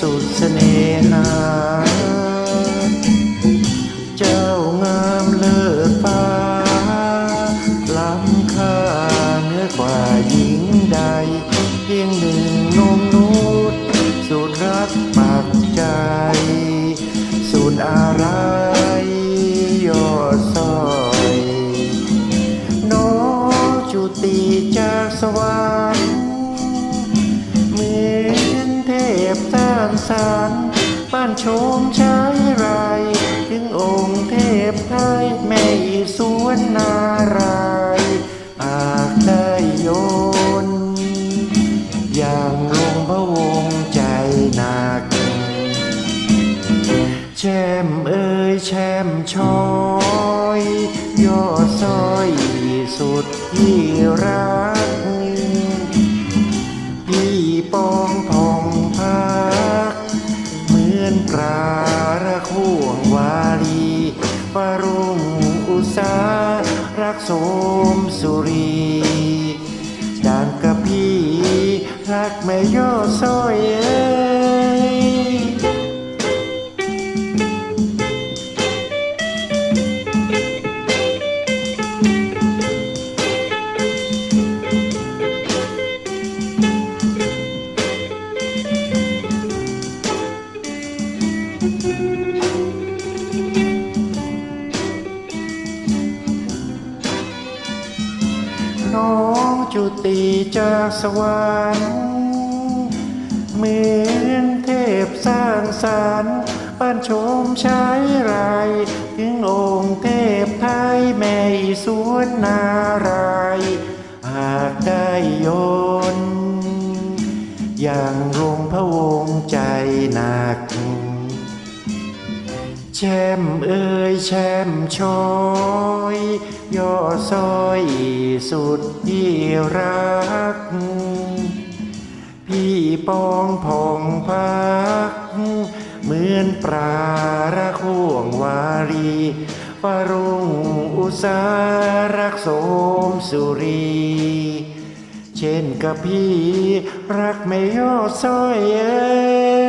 สุดเสน่หา เจ้างามเลิศฟ้า ล้ำค่าเหนื้อกว่าหญิงใด เพียงหนึ่งนมนุษย์สุดรักปักใจ สุดอะไรยอดซอยน้องจุติจากสวรรค์างสรรบ้านชมใช้ไรถึงองค์เทพไทยแม่สวนนารายณ์หากได้โยน อย่างลงพระวงใจหนัก แช่มเอ่ยแช่มชอยยอดซอยสุดที่รัก โสมสุรีด่างกะพี่รักแม่ย่อซอยเอ้ย จุติจากสวรรค์เหมือนเทพสร้างสรรค์บ้านชมใช้ไรถึงองค์เทพไทยแม่สวนนารายหากได้โยน อย่างลงพระวงใจหนัก แช่มเอ่ยแช่มช้อยย่อซอยสุดที่รัก พี่ปองพองพัก เหมือนปลาระข่วงวารีปรุงอุสารักโสมสุรี เช่นกับพี่รักไม่ย่อซอยเอ้